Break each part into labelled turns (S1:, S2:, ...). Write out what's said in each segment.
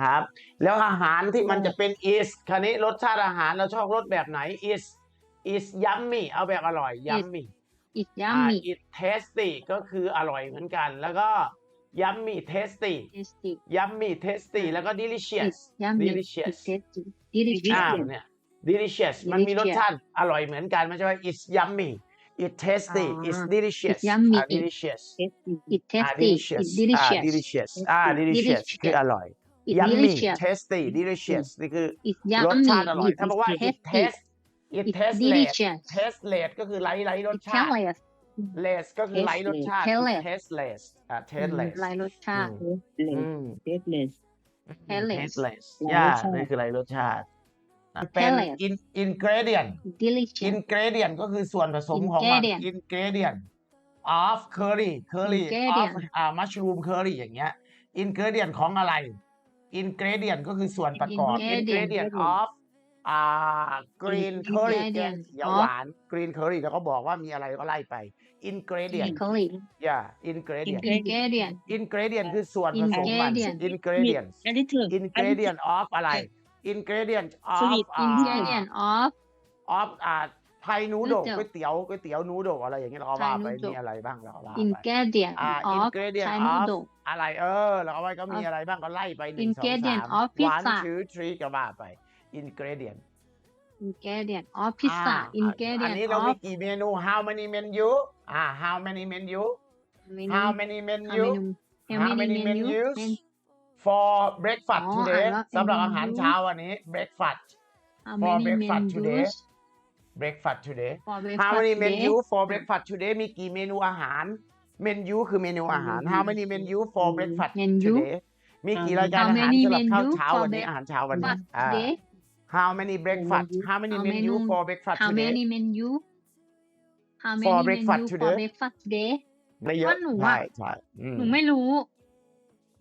S1: ครับ แล้วอาหารที่มันจะเป็น is คราวนี้รสชาติอาหารเราชอบรสแบบไหน is is yummy เอาแบบอร่อย yummy
S2: It's
S1: อ่า
S2: yummy
S1: it tasty ก็คืออร่อยเหมือนกัน แล้วก็ yummy tasty
S2: tasty
S1: yummy tasty แล้วก็ delicious
S2: It's yummy
S1: delicious
S2: It's tasty
S1: อ่า
S2: delicious
S1: เนี่ย delicious มันมีรส
S2: Delicious
S1: ชาติอร่อยเหมือนกันไม่ใช่ว่า it's yummy it tasty
S2: อ่า
S1: it's delicious
S2: It's yummy
S1: อ่า
S2: It-
S1: delicious
S2: It's
S1: อ่า
S2: tasty It's delicious
S1: อ่า delicious อ่า
S2: Tasty
S1: delicious
S2: Delicious
S1: คืออร่อย
S2: It's
S1: yummy
S2: delicious
S1: tasty delicious นี่คือ
S2: It's
S1: รส
S2: yummy
S1: ชาติอร่อย ถ้าบอกว่า
S2: It's
S1: it
S2: tasty
S1: taste it
S2: It's
S1: tasteless
S2: delicious
S1: tasteless ก็คือไร้ไร้รส
S2: It's
S1: ชาติ
S2: tasteless
S1: less ก็คือไร้รสชาติ
S2: Tasteless
S1: tasteless อ่า tasteless
S2: ไร้รสชาติ
S1: อืม
S3: Tasteless. Tasteless.
S1: tasteless
S3: ไร้
S1: ย่าร
S3: สชาติ
S1: นี่คือไร้รสชาติอะเป็น
S2: Tasteless
S1: in ingredient
S2: delicious
S1: ingredient ก็คือส่วนผสมของมัน
S2: Ingredient
S1: ingredient of curry curry of
S2: Ingredient
S1: อ่า mushroom curry อย่างเงี้ย ingredient ของอะไร ingredient ก็คือส่วนประกอบ
S2: Ingredient
S1: ingredient of อ่า green curry แกง
S2: Ingredient
S1: เขียว
S2: of
S1: หวาน green curry แล้วก็บอกว่ามีอะไรก็ไล่ไป ingredient
S2: curry
S1: yeah ingredient
S2: ingredient
S1: ingredient คือส่วนผสมมัน
S2: Ingredient
S1: ingredient
S3: อันนี้ถึง
S1: ingredient of อะไร ingredient of
S3: Sweet
S1: อ่า
S2: ingredient of
S1: of อ่า ไทยนูโดก
S2: Noodle
S1: ก๋วยเตี๋ยวก๋วยเตี๋ยวนูโดกอะไรอย่างเงี้ยเราก็ว่าไป
S2: Thai noodle
S1: มีอะไรบ้างเราก็ว่าไป
S2: ingredient
S1: อ่า
S2: of
S1: ingredient
S2: Thai
S1: of
S2: noodle
S1: อะไรเออเราเอาไว้ก็มี
S2: Of
S1: อะไรบ้างก็ไล่ไปหนึ่งสองสาม
S2: ingredient of
S1: one
S2: pizza
S1: two three ก็ว่าไป ingredient
S2: ingredient of pizza
S1: อ่าอัน
S2: ingredient
S1: นี้เรามี
S2: of
S1: กี่เมนู how many menu อ่า how many menu
S2: menu
S1: how many
S2: how
S1: menu
S2: many
S1: how many menus for breakfast
S2: อ๋อ
S1: today
S2: อ่านว่า
S1: สำหรับอาหาร
S2: menu
S1: เช้าวันนี้ breakfast
S2: how
S1: for
S2: many
S1: breakfast today
S2: menus
S1: breakfast today
S2: for
S1: how
S2: breakfast
S1: many
S2: today
S1: menu for breakfast today มีกี่เมนูอาหาร เมนูคือเมนูอาหาร how many menu for breakfast
S2: Menu
S1: today มีกี่รายการ
S2: How
S1: อาหาร
S2: many
S1: สำหรับข้าว
S2: menu
S1: เช้า
S2: for
S1: วันนี้อาหารเช้าวันนี้
S2: breakfast
S1: อ่า
S2: today
S1: how many breakfast how many
S2: How
S1: menu
S2: many-
S1: for breakfast
S2: how
S1: today
S2: many menu how
S1: For
S2: many
S1: breakfast
S2: menu for
S1: today
S2: breakfast today
S1: ไม่เยอะ
S2: ว่าหนูอะ
S1: ใช่ใช่อืม
S2: หนูไม่รู้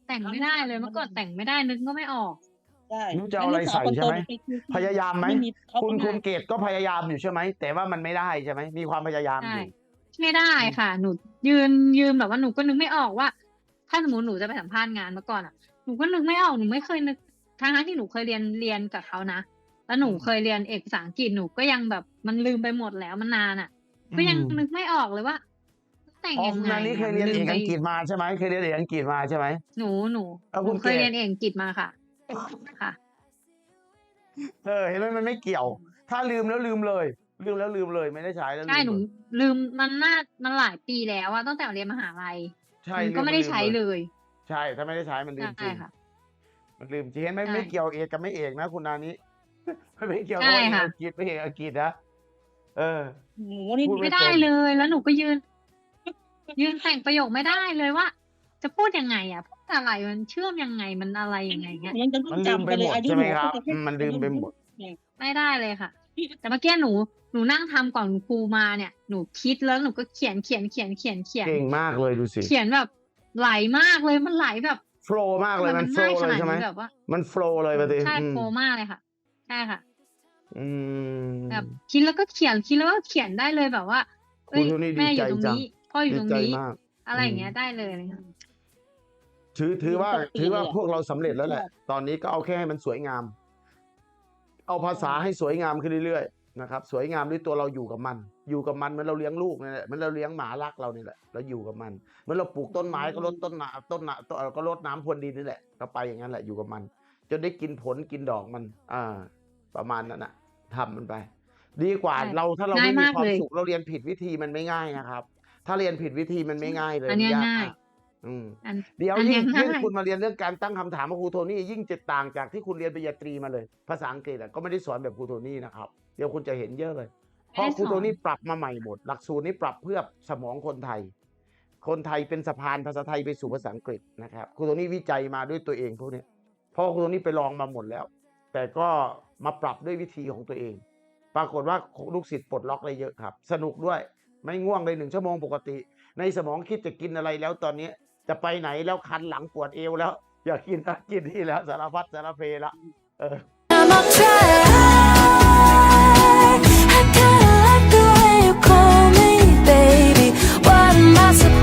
S2: แต่งไม่ได้เลยเมื่อก่อนแต่งไม่ได้นึกก็ไม่ออก
S3: ใช่
S1: รู้จะเอาอะไรใส่ใช่ไหม
S3: แล้วลูกสาวคนโตเนี่ยคือ
S1: พยายามไหม
S3: ไม่มีเขา
S1: คุณ
S3: ก็
S1: คุณ
S3: ได้
S1: เกตก็พยายามอยู่ใช่ไหมแต่ว่ามันไม่ได้ใช่ไหมมีความพยายามอ
S2: ใช่
S1: ยู่
S2: ไม่ได้ค่ะ หนูยืนยืนแบบว่าหนูก็นึกไม่ออกว่า ถ้าสมมติหนูจะไปสัมภาษณ์งานเมื่อก่อนอะหนูก็นึกไม่ออกหนูไม่เคยนึกทั้งทั้งๆที่หนูเคยเรียนเรียนกับเขานะแล้วหนู
S1: อืม
S2: เคยเรียนเอกภาษาอังกฤษหนูก็ยังแบบมันลืมไปหมดแล้วมันนานอะ ก็ยังนึกไม่ออกเลยว่าแต่ง
S1: อ๋อ
S2: ยัง
S1: คุณ
S2: ไง
S1: อันนี้เคย
S2: อะ
S1: เรียนเอก
S2: ลืมไป
S1: อังกฤษมาใช่ไหมเคยเรียนเอกอังกฤษมาใช่ไหม
S2: หนูหนู
S1: เอา
S2: ห
S1: คุ
S2: นู
S1: ณ
S2: เคย
S1: เกรด
S2: เรียนเอกอังกฤษมาค่ะ ค่ะ
S1: เออเห็นไหมมันไม่เกี่ยว ถ้าลืมแล้วลืมเลย ลืมแล้วลืมเลยไม่ได้ใช้แล้วลื
S2: ใช่
S1: ม
S2: หนู
S1: เลย
S2: ลืมมันน่ามันหลายปีแล้วอะตั้งแต่เรียนมหาลัย
S1: ใช่
S2: มัน
S1: ลื
S2: ก็ไม่ได้ใช้
S1: น
S2: เลย
S1: ใช่ถ้าไม่ได้ใช้มันลืมจ
S2: ใช่
S1: ริง
S2: ค่ะ
S1: มันลืมจริงเห็นไหม
S2: ใช่
S1: ไม่เกี่ยวเอกกับไม่เอกนะ คุณนานี้ ไม่เกี่ยว
S2: ใช่
S1: กับเอก
S2: ค่ะ
S1: อังกฤษไม่เอกอังกฤษนะเออ
S3: หนูนี่
S1: พูด
S2: ไม่ได้เลย แล้วหนูก็ยืน ยืนแต่งประโยคไม่ได้เลยว่า จะพูดยังไงอะพูดอะไรมันเชื่อมยังไงมันอะไรยังไงเงี้ย
S3: ยังจะ
S1: มันลืม
S3: จำ
S1: ไป
S3: ไป
S1: ห
S3: เล
S1: ม
S3: ย
S1: ด
S3: อายุ
S1: ใช่
S3: ห
S1: ไหม
S3: นู
S1: ครับ
S3: ก็จะ
S1: อืมมันลืมไปหมด
S2: ไม่ได้เลยค่ะ แต่เมื่อกี้หนูหนูนั่งทำก่อนครูมาเนี่ยหนูคิดแล้วหนูก็เขียนเขียนเขียนเขียนเขียน
S1: เก่งมากเลยดูสิ
S2: เขียนแบบไหลมากเลยมันไหลแบบ
S1: โฟล์มากเลย
S2: ทำไมั
S1: นโฟ
S2: ง่าย
S1: ล์
S2: ข
S1: เลย
S2: นาด
S1: ใช่ไหม
S2: นี้แบบว่า
S1: มันโฟล์เลยปะติ
S2: ใช่
S1: อืม
S2: โฟมากเลยค่ะใช่ค่ะ
S1: อืม
S2: แบบคิดแล้วก็เขียนคิดแล้วก็เขียนได้เลยแบบว่าเอ้ย
S1: ครูโทนี่ดี
S2: แม่อยู่
S1: ใจ
S2: ตรง
S1: จัง
S2: นี้พ่ออยู่
S1: ดี
S2: ตรง
S1: ใจ
S2: นี้
S1: มาก
S2: อะไรอย่างเงี้
S1: อื
S2: ย
S1: ม
S2: ได้เลยเลยค่ะ
S1: ถือถือว่า
S3: ดีใจ
S1: ถือว่า
S3: เลยอะ
S1: พวกเราสำเร็จแล้วแหละ ตอนนี้ก็เอาแค่ให้มันสวยงาม เอาภาษาให้สวยงามขึ้นเรื่อยๆนะครับ สวยงามด้วยตัวเราอยู่กับมัน อยู่กับมันเหมือนเราเลี้ยงลูกนี่แหละเหมันเราเลี้ยงหมารักเรานี่แหละเราอยู่กับมันเหมือนเราปลูกต้นไม้ก็รดต้นน้ำต้นน้ำต้นก็รดน้ำพรวนดินนี่แหละ ก็ไปอย่างนั้นแหละอยู่กับมัน จนได้กินผลกินดอกมัน อ่า ประมาณนั้นนะทำมันไป ดีกว่า
S2: ใช่
S1: เราถ้าเรา
S2: ง่า
S1: ไม่
S2: ย
S1: มี
S2: มาก
S1: ความ
S2: เลย
S1: สุขเราเรียนผิดวิธีมันไม่ง่ายนะครับ ถ้าเรียนผิดวิธีมันไม่ง่ายเลย
S2: อันเนี้ย
S1: มั
S2: ง่าย
S1: มก อืม
S2: อัน
S1: เดี๋ยว
S2: อัน
S1: ยิ่ง
S2: เนี้ย
S1: ยิ่ง
S2: ง่าย
S1: คุณมาเรียนเรื่องการตั้งคำถามกับครูโทนี่ยิ่งจะต่างจากที่คุณเรียนปริญญาตรีมาเลย ภาษาอังกฤษอะก็ไม่ได้สอนแบบครูโทนี่นะครับ เดี๋ยวคุณจะเห็นเยอะเลย เพราะครูโทนี่ปรับมาใหม่หมด หลักสูตรนี้ปรับเพื่อสมองคนไทย คนไทยเป็นสะพานภาษาไทยไปสู่ภาษาอังกฤษนะครับครูโทนี่วิจัยมาด้วยตัวเองพวกเนี้ยเพราะครูโทนี่ไปลองมาหมดแล้ว แต่ก็มาปรับด้วยวิธีของตัวเอง ปรากฏว่าลูกศิษย์ปลดล็อกได้เยอะครับ สนุกด้วย ไม่ง่วงเลยหนึ่งชั่วโมงปกติ ในสมองคิดจะกินอะไรแล้วตอนนี้ จะไปไหนแล้วคันหลังปวดเอวแล้ว อยากกินนั่นกินนี่แล้วสารพัดสารเพละเออ